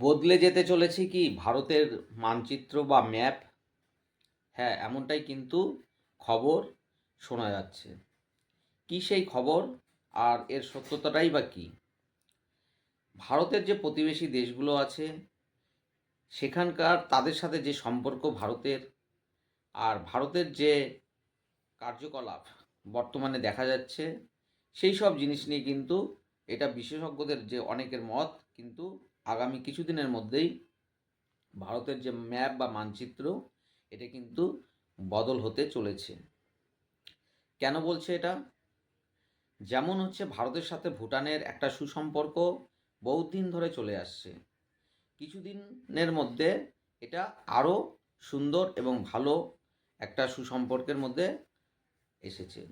বদলে যেতে চলেছে কি ভারতের মানচিত্র বা ম্যাপ? হ্যাঁ এমনটাই কিন্তু খবর শোনা যাচ্ছে। কি সেই খবর? আর এর সত্যতাটাই বা কী? ভারতের যে প্রতিবেশী দেশগুলো আছে, সেখানকার তাদের সাথে যে সম্পর্ক ভারতের, আর ভারতের যে কার্যকলাপ বর্তমানে দেখা যাচ্ছে, সেই সব জিনিস নিয়ে কিন্তু এটা বিশেষজ্ঞদের যে অনেকের মত কিন্তু আগামী কিছুদিনের মধ্যেই ভারতের যে ম্যাপ বা মানচিত্র, এটা কিন্তু বদল হতে চলেছে। কেন বলছে এটা? যেমন হচ্ছে ভারতের সাথে ভুটানের একটা সুসম্পর্ক বহুত দিন ধরে চলে আসছে। কিছুদিনের মধ্যে এটা আরও সুন্দর এবং ভালো একটা সুসম্পর্কের মধ্যে এসেছে।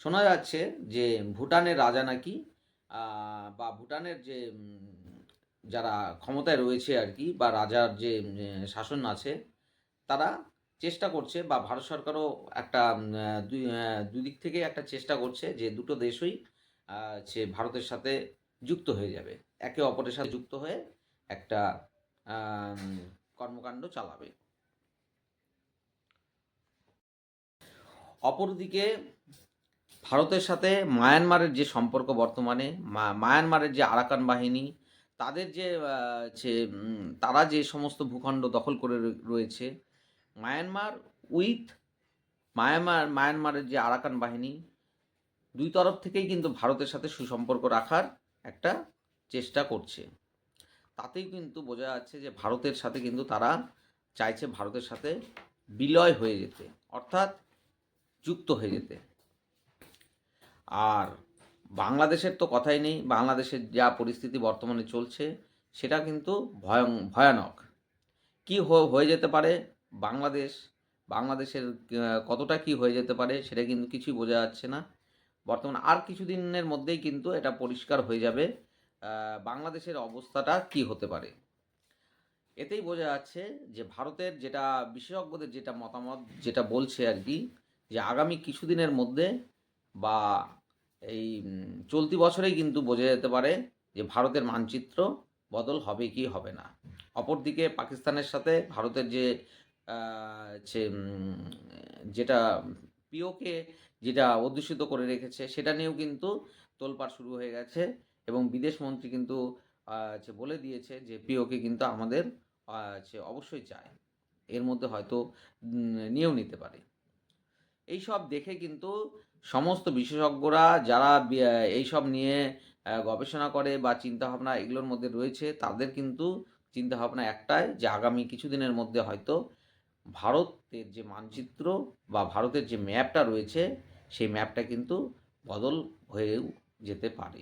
শোনা যাচ্ছে যে ভুটানের রাজা নাকি বা ভুটানের যে যারা ক্ষমতায় রয়েছে আর কি, বা রাজার যে শাসন আছে, তারা চেষ্টা করছে, বা ভারত সরকারও একটা দুই দিক থেকে একটা চেষ্টা করছে যে দুটো দেশই সে ভারতের সাথে যুক্ত হয়ে যাবে। একে অপরের সাথে যুক্ত হয়ে একটা কর্মকাণ্ড চালাবে। অপরদিকে ভারতের সাথে মায়ানমারের যে সম্পর্ক বর্তমানে মায়ানমারের যে আরাকান বাহিনী তাদের যে তারা যে সমস্ত ভূখণ্ড দখল করে রয়েছে, মায়ানমার উইথ মায়ানমার, মায়ানমারের যে আরাকান বাহিনী, দুই তরফ থেকেই কিন্তু ভারতের সাথে সুসম্পর্ক রাখার একটা চেষ্টা করছে। তাতেই কিন্তু বোঝা যাচ্ছে যে ভারতের সাথে কিন্তু তারা চাইছে ভারতের সাথে বিলয় হয়ে যেতে, অর্থাৎ যুক্ত হয়ে যেতে। আর বাংলাদেশের তো কথাই নেই, বাংলাদেশের যা পরিস্থিতি বর্তমানে চলছে, সেটা কিন্তু ভয়ং, ভয়ানক। কি হয়ে যেতে পারে বাংলাদেশ, বাংলাদেশের কতটা কি হয়ে যেতে পারে সেটা কিন্তু কিছুই বোঝা যাচ্ছে না। বর্তমানে আর কিছুদিনের মধ্যেই কিন্তু এটা পরিষ্কার হয়ে যাবে বাংলাদেশের অবস্থাটা কি হতে পারে। এতেই বোঝা যাচ্ছে যে ভারতের যেটা, বিশেষজ্ঞদের যেটা মতামত, যেটা বলছে আর কি, যে আগামী কিছুদিনের মধ্যে বা এই চলতি বছরেই কিন্তু বোঝা যেতে পারে যে ভারতের মানচিত্র বদল হবে কি হবে না। অপরদিকে পাকিস্তানের সাথে ভারতের যে যেটা পিওকে যেটা অধ্যুষিত করে রেখেছে সেটা নিয়েও কিন্তু তোলপাড় শুরু হয়ে গেছে এবং বিদেশ মন্ত্রী কিন্তু বলে দিয়েছে যে পিওকে কিন্তু আমাদের অবশ্যই চায়। এর মধ্যে হয়তো নিয়েও নিতে পারে। এই সব দেখে কিন্তু সমস্ত বিশেষজ্ঞরা যারা এই সব নিয়ে গবেষণা করে বা চিন্তাভাবনা এগুলোর মধ্যে রয়েছে, তাদের কিন্তু চিন্তাভাবনা একটাই যে আগামী কিছুদিনের মধ্যে হয়তো ভারতের যে মানচিত্র বা ভারতের যে ম্যাপটা রয়েছে, সেই ম্যাপটা কিন্তু বদল হয়েও যেতে পারে।